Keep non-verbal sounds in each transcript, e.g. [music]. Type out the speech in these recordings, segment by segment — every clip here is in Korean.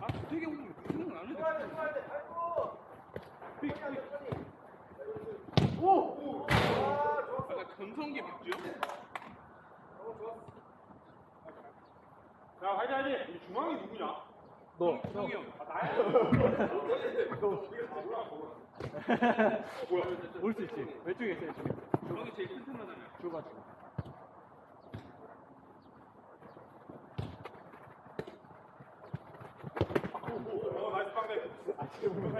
아, 되게 오늘 그런 안 해도 픽, 픽. 오! 약간 전성기 맥주요? 야, 화이팅, 화이팅! 이 중앙이 누구냐? 너. 형이 형. 아, 나야? [laughs] 뭐야? 올 수 있지. 왼쪽에 있어, 왼쪽에. 형이 제일 튼튼하잖아요. 줘봐, 줘봐. 어, 나이스 빵대. 아, 지금.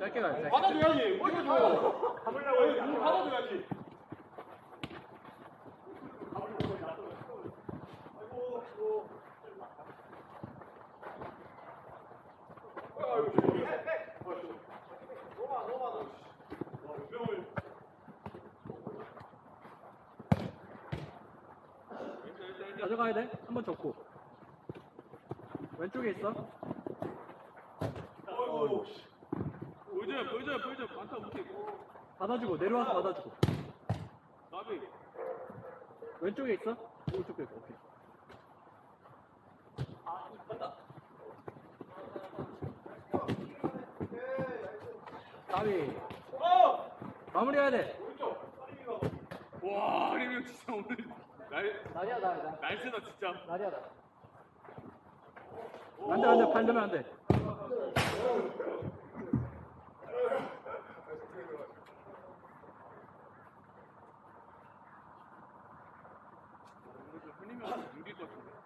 짧게 가요, 짧게. 받아줘야지. 어디 줘? 받아줘야지. 가져가야 돼. 한 번 접고. 왼쪽에 있어. 보여줘요, 보여줘요, 보여줘요. 많다 못해. 받아주고, 내려와서 받아주고. 나비. 왼쪽에 있어? 오른쪽에 있어. 오케이. 까비. 마무리해야 돼. 와, 이거 진짜 오늘 날, 날이야, 날, 날. 날씨다 진짜. 날이야, 날. 안 돼, 안 돼. 팔려면 안 돼. 흔히면 눈길 것 같은데.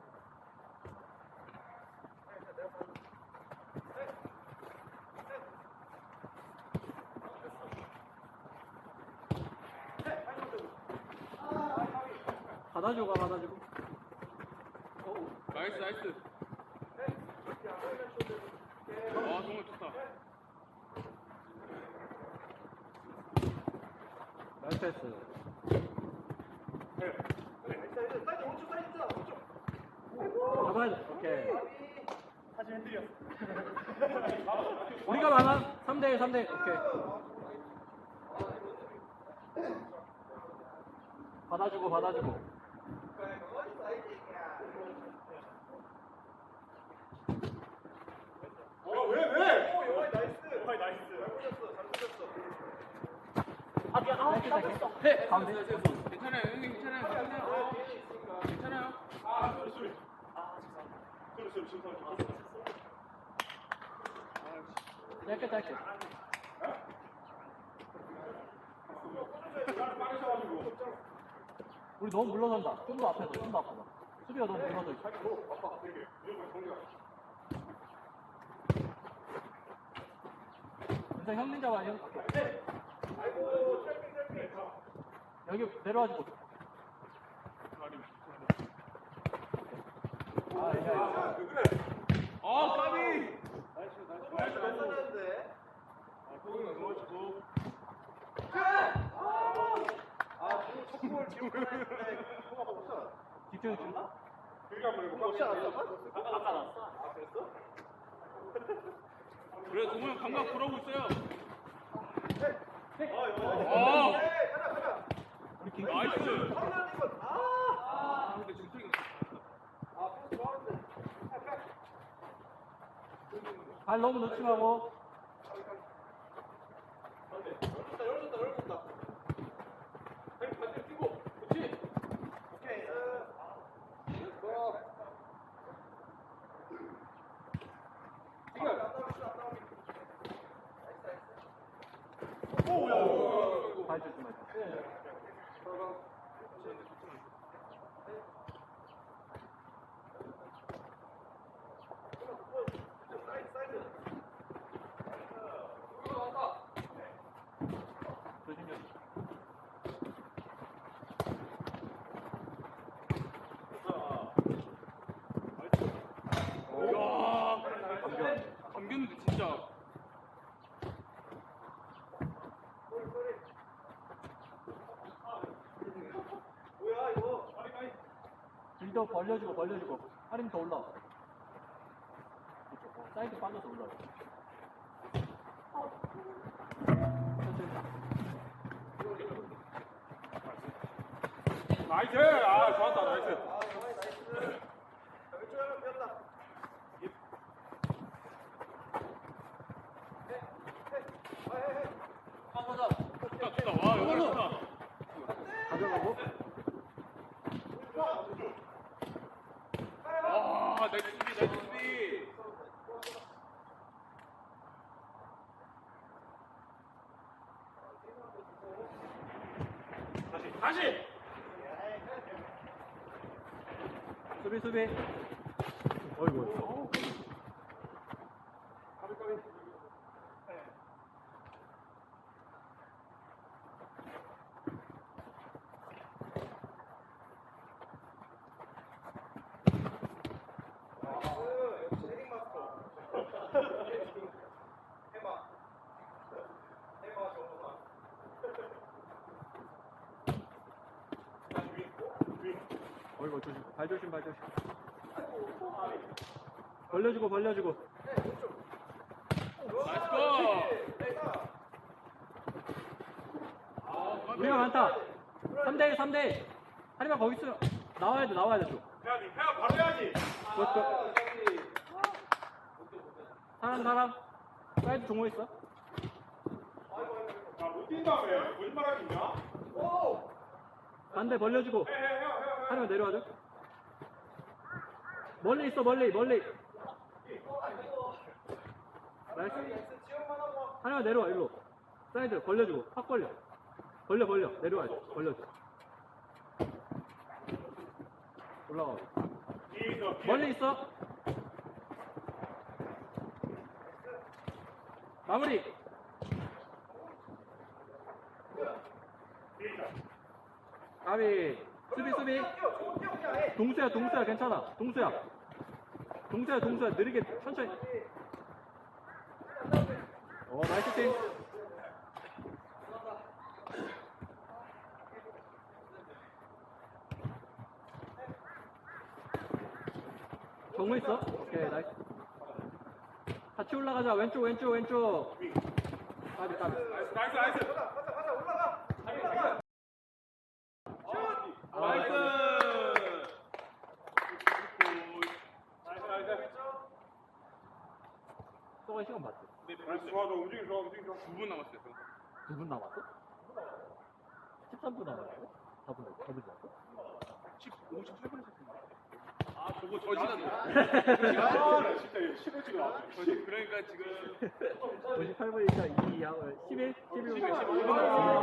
받아주고, 가, 받아주고. 나이스, 나이스. 와, 정말 좋다. 나이스 패스. 잡아야 돼. 오케이. 우리가 많아. 3대1, 3대1. 오케이. 받아주고, 받아주고. 왜, 왜? 오, 영화이 나이스. 영화이 나이스. 아, 미안. 아. 해. 가운데. 괜찮아요, 형님 괜찮아요, 괜찮아요. 괜찮아요. 아, 소리, 소리. 소리, 소리, 소리, 소리. 짧게, 짧게. 빠르셔가지고. 우리 너무 물러선다. 좀 더 앞에서, 좀 더 앞에서. 수비가 너무 물러서 있어. 일단 형님 잡아, 형. 여기 내려와주고. 아, 야, 야. 아, 까비! 집중해 준다? 그러니까 한번 해볼까? 혹시 알았어? 그래, 형 감각 돌아오고 있어요. 아, 아, 김 나이스. 아, 근데 발 너무 놓지 말고. 발 조심 말자. 조심 조심. 야, 감겼는데 진짜. 밑에 벌려주고 벌려주고 하림 더 올라와. 어, 사이드 빠져서 올라와 나이스! 아, 좋았다, 나이스. 좋다, 좋다. 와, 여기 좋다. 가져가고 아, 수비, 수비. 다시, 다시! 수비 수비 어이구 어이구 조심 발 조심 발 조심 벌려주고 벌려주고. 우리가 많다 3대1 3대1 하리만 거기 있으면 나와야 돼 나와야 돼또 해야지, 해야, 바로 해야지! 그것도 사람 사람 사이드 종호 있어 아, 못 뛴다며. 거짓말 하기 있냐? 반대 벌려주고. 하리만 내려와줘 멀리 있어 멀리 멀리. 나이스. 하리만 내려와 일로. 사이드 벌려주고 확돼 벌려줘 올라가 뒤에 있어, 뒤에. 멀리 있어. 마무리. 까비 수비 수비. 동수야 동수야 괜찮아. 동수야 동수야 동수야 느리게 천천히. 어 나이스 팀 정우 있어? 오케이 나이스. 같이 올라가자. 왼쪽 왼쪽 왼쪽. 나이스, 나이스, 나이스. 아, 나이스. 나이스, 나이스. 소가 시간 봤지? 네, 나이스, 9분 남았어요. 두 분 남았어? 13분 남았어? 4분 남았어? 4분 남았어? 10, 57분 했었는데. 아, 저거 저 시간. 아, 나 진짜 시골지가 나왔어. 그러니까 지금 58분이니까 2, 11? 11분 11, 11분 남았어